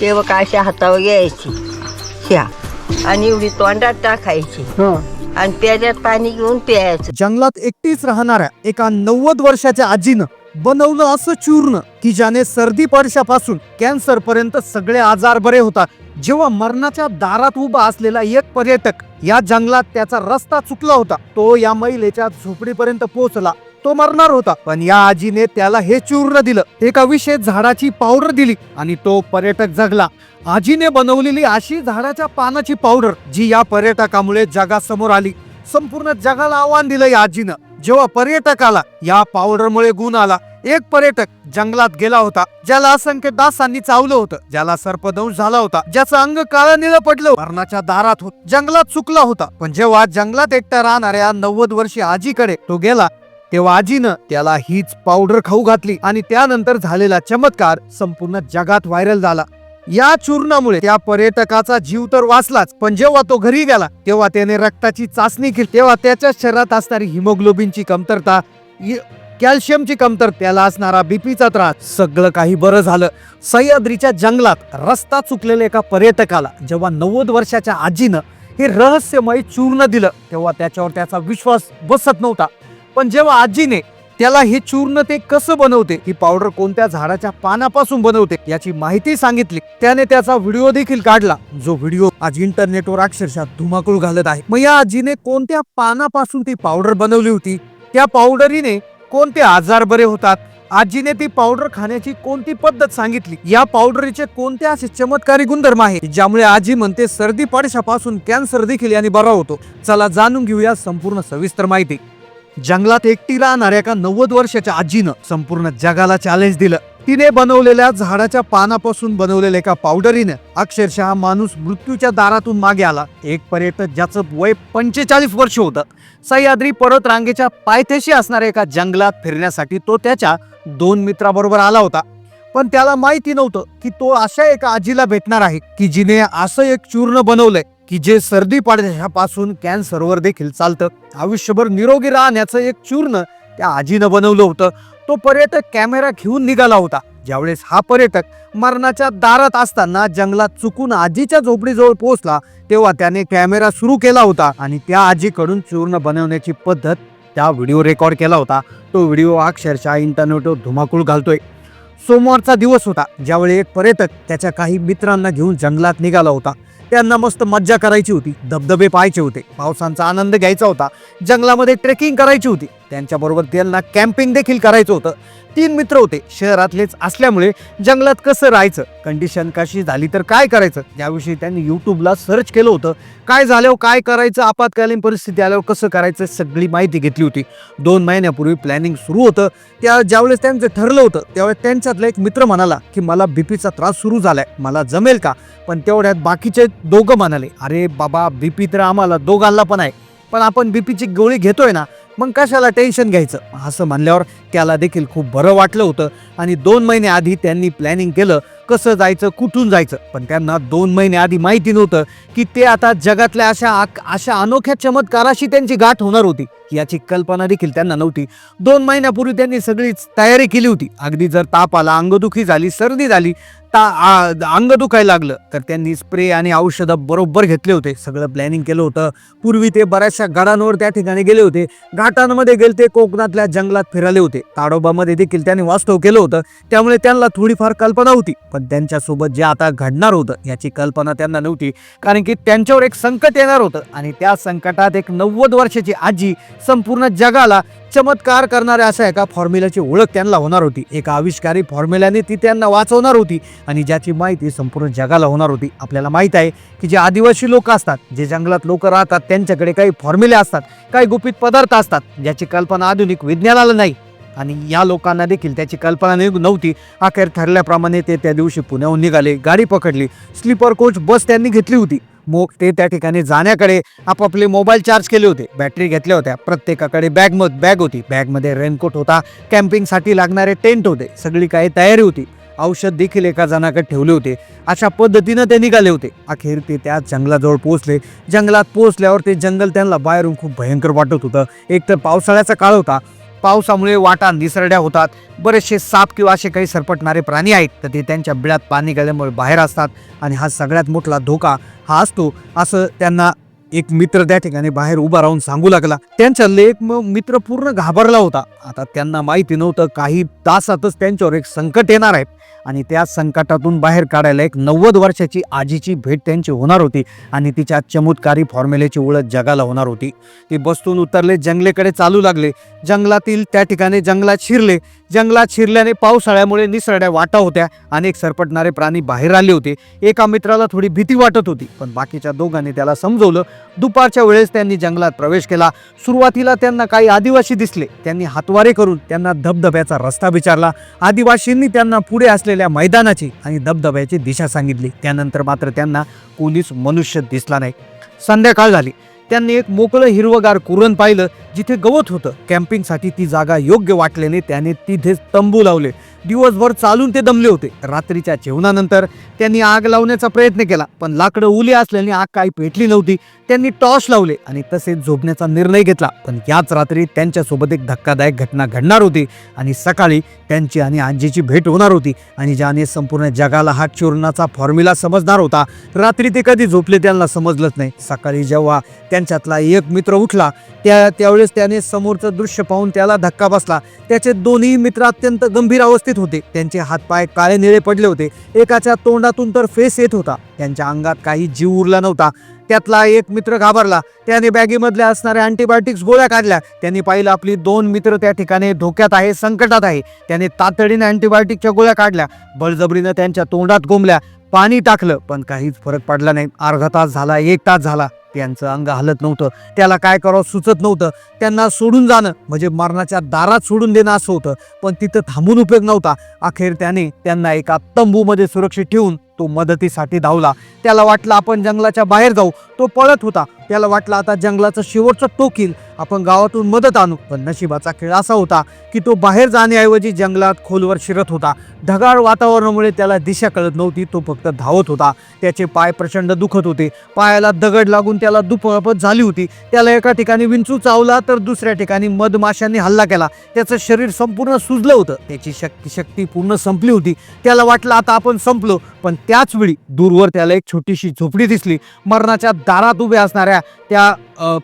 ते बघ अशा हातावर घ्यायची. ह्या आणि एवढी तोंडात टाकायची. आणि प्याऱ्यात पाणी घेऊन प्यायचं. जंगलात एकटीच राहणाऱ्या एका नव्वद वर्षाच्या आजीनं बनवलं असं चूर्ण की ज्याने सर्दी पडशापासून कॅन्सर पर्यंत सगळे आजार बरे होतात. जेव्हा मरणाच्या दारात उभा असलेला एक पर्यटक या जंगलात त्याचा रस्ता चुकला होता तो या महिलेच्या झोपडीपर्यंत पोहोचला. तो मरणार होता. पण या आजीने त्याला हे चूर्ण दिलं. एका विशेष झाडाची पावडर दिली आणि तो पर्यटक जगला. आजीने बनवलेली अशी झाडाच्या पानाची पावडर जी या पर्यटकामुळे जगासमोर आली. संपूर्ण जगाला आव्हान दिलं या आजीनं. जेव्हा पर्यटकाला या पावडरमुळे गुण आला. एक पर्यटक जंगलात गेला होता ज्याला असंख्य दासांनी चावलं होतं ज्याला सर्पदंश झाला होता ज्याचं अंग काळं निळं पडलं मरणाच्या दारात होत जंगलात चुकला होता. पण जेव्हा जंगलात एकट्या राहणाऱ्या नव्वद वर्षी आजीकडे तो गेला तेव्हा आजीनं त्याला हीच पावडर खाऊ घातली आणि त्यानंतर झालेला चमत्कार संपूर्ण जगात व्हायरल झाला. या चूर्णामुळे त्या पर्यटकाचा जीव तर वाचलाच पण जेव्हा तो घरी गेला तेव्हा त्याने रक्ताची चाचणी केली. तेव्हा त्याच्या शरीरात असणारी हिमोग्लोबिनची कमतरता कॅल्शियमची कमतर त्याला असणारा बीपीचा त्रास सगळं काही बरं झालं. सह्याद्रीच्या जंगलात रस्ता चुकलेल्या एका पर्यटकाला जेव्हा नव्वद वर्षाच्या आजीनं हे रहस्यमय चूर्ण दिलं तेव्हा त्याच्यावर त्याचा विश्वास बसत नव्हता. पण जेव्हा आजीने त्याला हे चूर्ण ते कसं बनवते ही पावडर कोणत्या झाडाच्या पानापासून बनवते याची माहिती सांगितली त्याने त्याचा व्हिडिओ देखील काढला जो व्हिडिओ आज इंटरनेटवर अक्षरशः धुमाकूळ घालत आहे. मग या आजीने कोणत्या पानापासून ती पावडर बनवली होती? त्या पावडरीने कोणते आजार बरे होतात? आजीने ती पावडर खाण्याची कोणती पद्धत सांगितली? या पावडरीचे कोणते असे चमत्कारी गुणधर्म आहे ज्यामुळे आजी म्हणते सर्दी पाडशापासून कॅन्सर देखील याने बरा होतो. चला जाणून घेऊया संपूर्ण सविस्तर माहिती. जंगलात एकटी राहणाऱ्या एका नव्वद वर्षाच्या आजीनं संपूर्ण जगाला चॅलेंज दिलं. तिने बनवलेल्या झाडाच्या पानापासून बनवलेल्या एका पावडरीनं अक्षरशः माणूस मृत्यूच्या दारातून मागे आला. एक पर्यटक ज्याचं वय पंचेचाळीस वर्ष होतं. सह्याद्री पर्वत रांगेच्या पायथ्याशी असणाऱ्या एका जंगलात फिरण्यासाठी तो त्याच्या दोन मित्राबरोबर आला होता. पण त्याला माहिती नव्हतं की तो अशा एका आजीला भेटणार आहे की जिने असं एक चूर्ण बनवलंय. की जे सर्दी पाडण्यापासून कॅन्सरवर देखील चालतं. आयुष्यभर निरोगी राहण्याचं एक चूर्ण त्या आजीनं बनवलं होतं. तो पर्यटक कॅमेरा घेऊन निघाला होता. ज्यावेळेस हा पर्यटक मरणाच्या दारात असताना जंगलात चुकून आजीच्या झोपडीजवळ पोहोचला तेव्हा त्याने कॅमेरा सुरू केला होता आणि त्या आजीकडून चूर्ण बनवण्याची पद्धत त्या व्हिडिओ रेकॉर्ड केला होता. तो व्हिडिओ अक्षरशः इंटरनेटवर धुमाकूळ घालतोय. सोमवारचा दिवस होता. ज्यावेळी एक पर्यटक त्याच्या काही मित्रांना घेऊन जंगलात निघाला होता. त्यांना मस्त मज्जा करायची होती धबधबे पाहायचे होते पावसांचा आनंद घ्यायचा होता जंगलामध्ये ट्रेकिंग करायची होती. त्यांच्याबरोबर त्यांना कॅम्पिंग देखील करायचं होतं. तीन मित्र होते. शहरातलेच असल्यामुळे जंगलात कसं राहायचं? कंडिशन कशी झाली तर काय करायचं? याविषयी त्यांनी युट्यूबला सर्च केलं होतं. काय झाल्यावर काय करायचं? आपत्कालीन परिस्थिती आल्यावर कसं करायचं? सगळी माहिती घेतली होती. दोन महिन्यापूर्वी प्लॅनिंग सुरू होतं. त्या ज्यावेळेस त्यांचं ठरलं होतं त्यावेळेस त्यांच्यातला एक मित्र म्हणाला की मला बीपीचा त्रास सुरू झालाय. मला जमेल का? पण तेवढ्यात बाकीचे दोघं म्हणाले अरे बाबा बीपी तर आम्हाला दोघांना पण आहे. पण आपण बीपीची गोळी घेतोय ना मग कशाला टेन्शन घ्यायचं? असं म्हणल्यावर त्याला देखील खूप बरं वाटलं होतं आणि दोन महिने आधी त्यांनी प्लॅनिंग केलं कसं जायचं कुठून जायचं. पण त्यांना दोन महिने आधी माहिती नव्हतं की ते आता जगातल्या अशा आक- अशा अनोख्या चमत्काराशी त्यांची गाठ होणार होती. याची कल्पना देखील त्यांना नव्हती. दोन महिन्यापूर्वी त्यांनी सगळीच तयारी केली होती. अगदी जर ताप आला अंगदुखी झाली सर्दी झाली ता अंग दुखायला लागलं तर त्यांनी स्प्रे आणि औषधं बरोबर घेतले होते. सगळं प्लॅनिंग केलं होतं. पूर्वी ते बऱ्याचशा गडांवर त्या ठिकाणी गेले होते. घाटांमध्ये गेले ते कोकणातल्या जंगलात फिराले होते. ताडोबामध्ये देखील त्यांनी वास्तव केलं होतं. त्यामुळे त्यांना थोडीफार कल्पना होती. पण त्यांच्यासोबत जे आता घडणार होतं याची कल्पना त्यांना नव्हती. कारण की त्यांच्यावर एक संकट येणार होतं. आणि त्या संकटात एक नव्वद वर्षाची आजी संपूर्ण जगाला चमत्कार करणाऱ्या अशा एका फॉर्म्युलाची ओळख त्यांना होणार होती. एका आविष्कारी फॉर्म्युल्याने ती त्यांना वाचवणार होती आणि ज्याची माहिती संपूर्ण जगाला होणार होती. आपल्याला माहीत आहे की जे आदिवासी लोक असतात जे जंगलात लोक राहतात त्यांच्याकडे काही फॉर्म्युले असतात काही गुपित पदार्थ असतात ज्याची कल्पना आधुनिक विज्ञानाला नाही. आणि या लोकांना देखील त्याची कल्पना नव्हती. अखेर ठरल्याप्रमाणे ते त्या दिवशी पुण्याहून निघाले गाडी पकडली स्लीपर कोच बस त्यांनी घेतली होती. मग ते त्या ठिकाणी जाण्याकडे आपापले मोबाईल चार्ज केले होते. बॅटरी घेतल्या होत्या. प्रत्येकाकडे बॅग मध बॅग होती. बॅगमध्ये रेनकोट होता. कॅम्पिंगसाठी लागणारे टेंट होते. सगळी काही तयारी होती. औषध देखील एका जणाकडे ठेवले होते. अशा पद्धतीनं ते निघाले होते. अखेर ते त्या जंगलाजवळ पोहोचले. जंगलात पोहोचल्यावर ते जंगल त्यांना बाहेरून खूप भयंकर वाटत होतं. एक तर पावसाळ्याचा काळ होता. पावसामुळे वाटा निसरड्या होतात. बरेचसे साप किंवा असे काही सरपटणारे प्राणी आहेत तर ते त्यांच्या बिळात पाणी गेल्यामुळे बाहेर असतात आणि हा सगळ्यात मोठा धोका हा असतो असं त्यांना एक मित्र त्या ठिकाणी बाहेर उभा राहून सांगू लागला. त्यांचा लेख मग मित्र पूर्ण घाबरला होता. आता त्यांना माहिती नव्हतं काही तासातच त्यांच्यावर एक संकट येणार आहे. आणि त्या संकटातून बाहेर काढायला एक नव्वद वर्षाची आजीची भेट त्यांची होणार होती आणि तिच्या चमत्कारी फॉर्म्युलेची ओळख जगाला होणार होती. ते बसतून उतरले जंगलेकडे चालू लागले. जंगलातील त्या ठिकाणी जंगलात शिरले. जंगलात शिरल्याने पावसाळ्यामुळे निसरड्या वाटा होत्या. अनेक सरपटणारे प्राणी बाहेर आले होते. एका मित्राला थोडी भीती वाटत होती. पण बाकीच्या दोघांनी त्याला समजवलं दुपारच्या वेळेस त्यांनी जंगलात प्रवेश केला. सुरुवातीला त्यांना काही आदिवासी दिसले. त्यांनी हातवारे करून त्यांना धबधब्याचा रस्ता विचारला. आदिवासींनी त्यांना पुढे असलेल्या मैदानाची आणि धबधब्याची दिशा सांगितली. त्यानंतर मात्र त्यांना कोणीच मनुष्य दिसला नाही. संध्याकाळ झाली. त्यांनी एक मोकळं हिरवगार कुरण पाहिलं. जिथे गवत होतं. कॅम्पिंगसाठी ती जागा योग्य वाटल्याने त्याने तिथेच तंबू लावले. दिवसभर चालून ते दमले होते. रात्रीच्या जेवणानंतर त्यांनी आग लावण्याचा प्रयत्न केला पण लाकडं उली असल्याने आग काही पेटली नव्हती. त्यांनी टॉर्च लावले आणि तसेच झोपण्याचा निर्णय घेतला. पण याच रात्री त्यांच्यासोबत एक धक्कादायक घटना घडणार होती आणि सकाळी त्यांची आणि आजीची भेट होणार होती आणि ज्याने संपूर्ण जगाला हा चूर्णाचा फॉर्म्युला समजणार होता. रात्री ते कधी झोपले त्यांना समजलंच नाही. सकाळी जेव्हा त्यांच्यातला एक मित्र उठला त्या त्यावेळी त्यावेळेस त्याने समोरचं दृश्य पाहून त्याला धक्का बसला. त्याचे दोन्ही मित्र अत्यंत गंभीर अवस्थेत होते. त्यांचे हातपाय काळे निळे पडले होते. एकाच्या तोंडातून तर फेस येत होता. त्यांच्या अंगात काही जीव उरला नव्हता. त्यातला एक मित्र घाबरला. त्याने बॅगेमधल्या असणाऱ्या अँटीबायोटिक्स गोळ्या काढल्या. त्यांनी पाहिलं आपली दोन मित्र त्या ठिकाणी धोक्यात आहे संकटात आहे. त्याने तातडीने अँटीबायोटिकच्या गोळ्या काढल्या. बळजबरीनं त्यांच्या तोंडात गोमल्या. पाणी टाकलं पण काहीच फरक पडला नाही. अर्धा तास झाला एक तास झाला. त्यांचं अंग हलत नव्हतं. त्याला काय करावं सुचत नव्हतं. त्यांना सोडून जाणं म्हणजे मरणाच्या दारात सोडून देणं असं होतं. पण तिथं थांबून उपयोग नव्हता. अखेर त्याने त्यांना एका तंबूमध्ये सुरक्षित ठेवून तो मदतीसाठी धावला. त्याला वाटलं आपण जंगलाच्या बाहेर जाऊ. तो पळत होता. त्याला वाटलं आता जंगलाचं शेवटचं टोक येईल आपण गावातून मदत आणू. पण नशिबाचा खेळ असा होता की तो बाहेर जाण्याऐवजी जंगलात खोलवर शिरत होता. ढगाळ वातावरणामुळे त्याला दिशा कळत नव्हती तो फक्त धावत होता. त्याचे पाय प्रचंड दुखत होते. पायाला दगड लागून त्याला दुखापत झाली होती. त्याला एका ठिकाणी विंचू चावला तर दुसऱ्या ठिकाणी मधमाशांनी हल्ला केला. त्याचं शरीर संपूर्ण सुजलं होतं. त्याची शक्ती शक्ती पूर्ण संपली होती. त्याला वाटलं आता आपण संपलो. पण त्याच वेळी दूरवर त्याला एक छोटीशी झोपडी दिसली. मरणाच्या दारात उभ्या असणाऱ्या त्या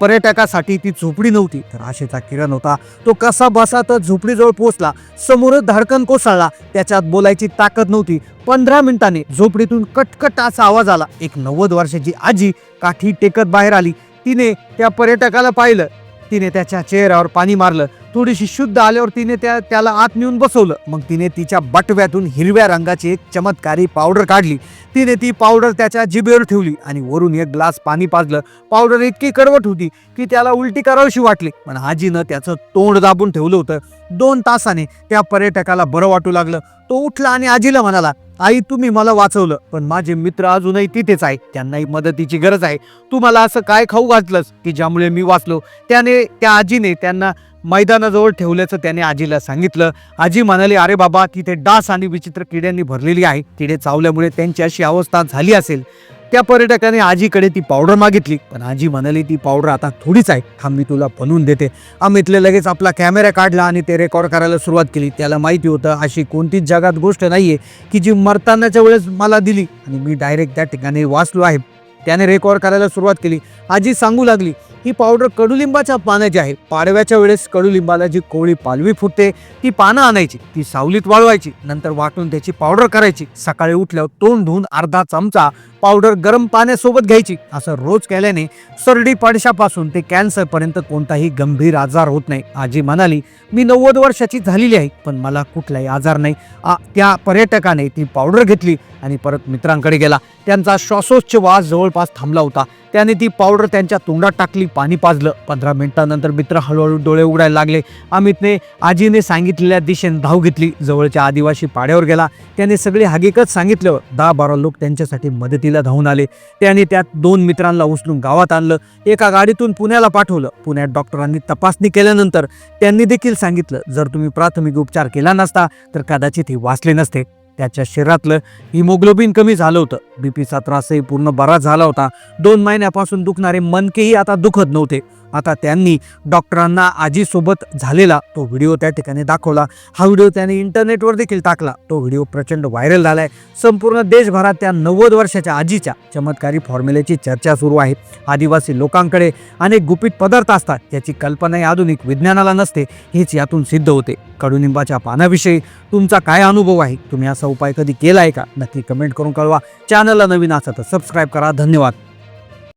पर्यटकासाठी ती झोपडी नव्हती. तर आशेचा किरण होता तो कसा बसा तर झोपडीजवळ पोहोचला समोरच धडकन कोसळला त्याच्यात बोलायची ताकद नव्हती. पंधरा मिनिटांनी झोपडीतून कटकट असा आवाज आला. एक नव्वद वर्षाची आजी काठी टेकत बाहेर आली. तिने त्या पर्यटकाला पाहिलं. तिने त्याच्या चेहऱ्यावर पाणी मारलं. थोडीशी शुद्ध आल्यावर तिने त्या त्याला आत नेऊन बसवलं. मग तिने तिच्या बटव्यातून हिरव्या रंगाची एक चमत्कारी पावडर काढली. तिने ती पावडर त्याच्या जिभेवर ठेवली आणि वरून एक ग्लास पाणी पाजलं. पावडर इतकी कडवट होती की त्याला उलटी करावीशी वाटली. पण आजीनं त्याचं तोंड दाबून ठेवलं होतं. दोन तासाने त्या पर्यटकाला बरं वाटू लागलं. तो उठला आणि आजीला म्हणाला आई तुम्ही मला वाचवलं पण माझे मित्र अजूनही तिथेच आहे त्यांनाही मदतीची गरज आहे. तू मला असं काय खाऊ घातलंस की ज्यामुळे मी वाचलो? त्याने त्या आजीने त्यांना मैदानाजवळ ठेवल्याचं त्याने आजीला सांगितलं. आजी म्हणाली अरे बाबा तिथे डास आणि विचित्र किड्यांनी भरलेली आहे. किडे चावल्यामुळे त्यांची अशी अवस्था झाली असेल. त्या पर्यटकाने आजीकडे ती पावडर मागितली. पण आजी म्हणाली ती पावडर आता थोडीच आहे. थांब मी तुला बनवून देते. अमितले लगेच आपला कॅमेरा काढला आणि ते रेकॉर्ड करायला सुरुवात केली. त्याला माहिती होतं अशी कोणतीच जगात गोष्ट नाहीये की जी मरतानाच्या वेळेस मला दिली. आणि मी डायरेक्ट त्या ठिकाणी वाचलो आहे. त्याने रेकॉर्ड करायला सुरुवात केली. आजी सांगू लागली ही पावडर कडुलिंबाच्या पाण्याची आहे. पाडव्याच्या वेळेस कडुलिंबाला जी कोवळी पालवी फुटते ती पानं आणायची. ती सावलीत वाळवायची. नंतर वाटून त्याची पावडर करायची. सकाळी उठल्यावर तोंड धुवून अर्धा चमचा पावडर गरम पाण्यासोबत घ्यायची. असं रोज केल्याने सरडी पाडशापासून ते कॅन्सरपर्यंत कोणताही गंभीर आजार होत नाही. आजी म्हणाली मी नव्वद वर्षाची झालेली आहे पण मला कुठलाही आजार नाही. आ, त्या पर्यटकाने ती पावडर घेतली आणि परत मित्रांकडे गेला. त्यांचा श्वासोच्छवास जवळ जवळपास थांबला होता. त्याने ती पावडर त्यांच्या तोंडात टाकली पाणी पाजलं. पंधरा मिनिटानंतर मित्र हळूहळू डोळे उघडायला लागले. अमितने आजीने सांगितलेल्या दिशेने धाव घेतली. जवळच्या आदिवासी पाड्यावर गेला. त्याने सगळी हकीकत सांगितलं. दहा बारा लोक त्यांच्यासाठी मदतीला धावून आले. त्याने त्यात दोन मित्रांना उचलून गावात आणलं. एका गाडीतून पुण्याला पाठवलं. पुण्यात डॉक्टरांनी तपासणी केल्यानंतर त्यांनी देखील सांगितलं जर तुम्ही प्राथमिक उपचार केला नसता तर कदाचित हे वाचले नसते. त्याच्या शरीरातलं हिमोग्लोबिन कमी झालं होतं. बीपीचा त्रासही पूर्ण बरा झाला होता. दोन महिन्यापासून दुखणारे मनकेही आता दुखत नव्हते. आता त्यांनी डॉक्टरांना आजीसोबत झालेला तो व्हिडिओ त्या ठिकाणी दाखवला. हा व्हिडिओ त्याने इंटरनेटवर देखील टाकला. तो व्हिडिओ प्रचंड व्हायरल झालाय. संपूर्ण देशभरात त्या नव्वद वर्षाच्या आजीच्या चमत्कारी फॉर्म्युलेची चर्चा सुरू आहे. आदिवासी लोकांकडे अनेक गुपित पदार्थ असतात याची कल्पनाही आधुनिक विज्ञानाला नसते हेच यातून सिद्ध होते. कडुनिंबाच्या पानाविषयी तुमचा काय अनुभव आहे? तुम्ही असा उपाय कधी केला आहे का? नक्की कमेंट करून कळवा. चॅनलला नवीन असा तर सबस्क्राईब करा. धन्यवाद.